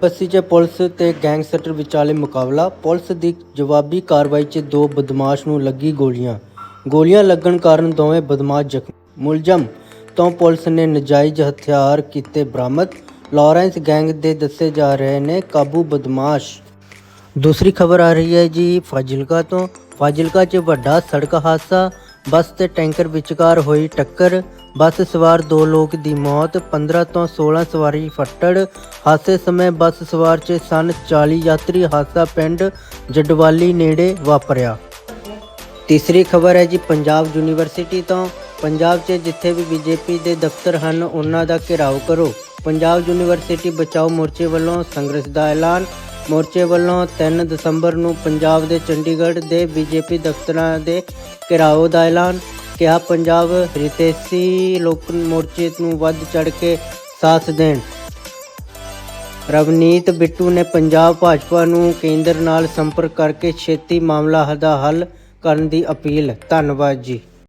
ਪੱਸੀ 'ਚ ਪੁਲਿਸ ਤੇ ਗੈਂਗਸਟਰ ਵਿਚਾਲੇ ਮੁਕਾਬਲਾ। ਪੁਲਿਸ ਦੀ ਜਵਾਬੀ ਕਾਰਵਾਈ 'ਚ ਦੋ ਬਦਮਾਸ਼ ਨੂੰ ਲੱਗੀ ਗੋਲੀਆਂ। ਗੋਲੀਆਂ ਲੱਗਣ ਕਾਰਨ ਦੋਵੇਂ ਬਦਮਾਸ਼ ਜ਼ਖਮੀ। ਮੁਲਜ਼ਮ ਤੋਂ ਪੁਲਿਸ ਨੇ ਨਜਾਇਜ਼ ਹਥਿਆਰ ਕੀਤੇ ਬਰਾਮਦ। ਲਾਰੈਂਸ ਗੈਂਗ ਦੇ ਦੱਸੇ ਜਾ ਰਹੇ ਨੇ ਕਾਬੂ ਬਦਮਾਸ਼। ਦੂਸਰੀ ਖਬਰ ਆ ਰਹੀ ਹੈ ਜੀ ਫਾਜ਼ਿਲਕਾ ਤੋਂ। ਫਾਜ਼ਿਲਕਾ 'ਚ ਵੱਡਾ ਸੜਕ ਹਾਦਸਾ। ਬੱਸ ਤੇ ਟੈਂਕਰ ਵਿਚਕਾਰ ਹੋਈ ਟੱਕਰ। ਬੱਸ ਸਵਾਰ ਦੋ ਲੋਕ ਦੀ ਮੌਤ 15 ਤੋਂ 16 ਸਵਾਰੀ ਫੱਟੜ। ਹਾਦਸੇ ਸਮੇਂ ਬੱਸ ਸਵਾਰ 'ਚ ਸਨ 40 ਯਾਤਰੀ ਹਾਦਸਾ ਪਿੰਡ ਜਡਵਾਲੀ ਨੇੜੇ ਵਾਪਰਿਆ। ਤੀਸਰੀ ਖਬਰ ਹੈ ਜੀ ਪੰਜਾਬ ਯੂਨੀਵਰਸਿਟੀ ਤੋਂ। ਪੰਜਾਬ 'ਚ ਜਿੱਥੇ ਵੀ ਬੀਜੇਪੀ ਦੇ ਦਫ਼ਤਰ ਹਨ, ਉਹਨਾਂ ਦਾ ਘਿਰਾਓ ਕਰੋ। ਪੰਜਾਬ ਯੂਨੀਵਰਸਿਟੀ ਬਚਾਓ ਮੋਰਚੇ ਵੱਲੋਂ ਸੰਘਰਸ਼ ਦਾ ਐਲਾਨ। ਮੋਰਚੇ ਵੱਲੋਂ 3 ਦਸੰਬਰ ਨੂੰ ਪੰਜਾਬ ਦੇ ਚੰਡੀਗੜ੍ਹ ਦੇ ਬੀਜੇਪੀ ਦਫ਼ਤਰਾਂ ਦੇ ਘਿਰਾਓ ਦਾ ਐਲਾਨ। ਕਿਹਾ ਪੰਜਾਬ ਰਿਤੇਸੀ ਲੋਕ ਮੋਰਚੇ ਨੂੰ ਵੱਧ ਚੜ ਕੇ ਸਾਥ ਦੇਣ। ਰਵਨੀਤ ਬਿੱਟੂ ਨੇ ਪੰਜਾਬ ਭਾਜਪਾ ਨੂੰ ਕੇਂਦਰ ਨਾਲ ਸੰਪਰਕ ਕਰਕੇ ਛੇਤੀ ਮਾਮਲਾ ਦਾ ਹੱਲ ਕਰਨ ਦੀ ਅਪੀਲ। ਧੰਨਵਾਦ ਜੀ।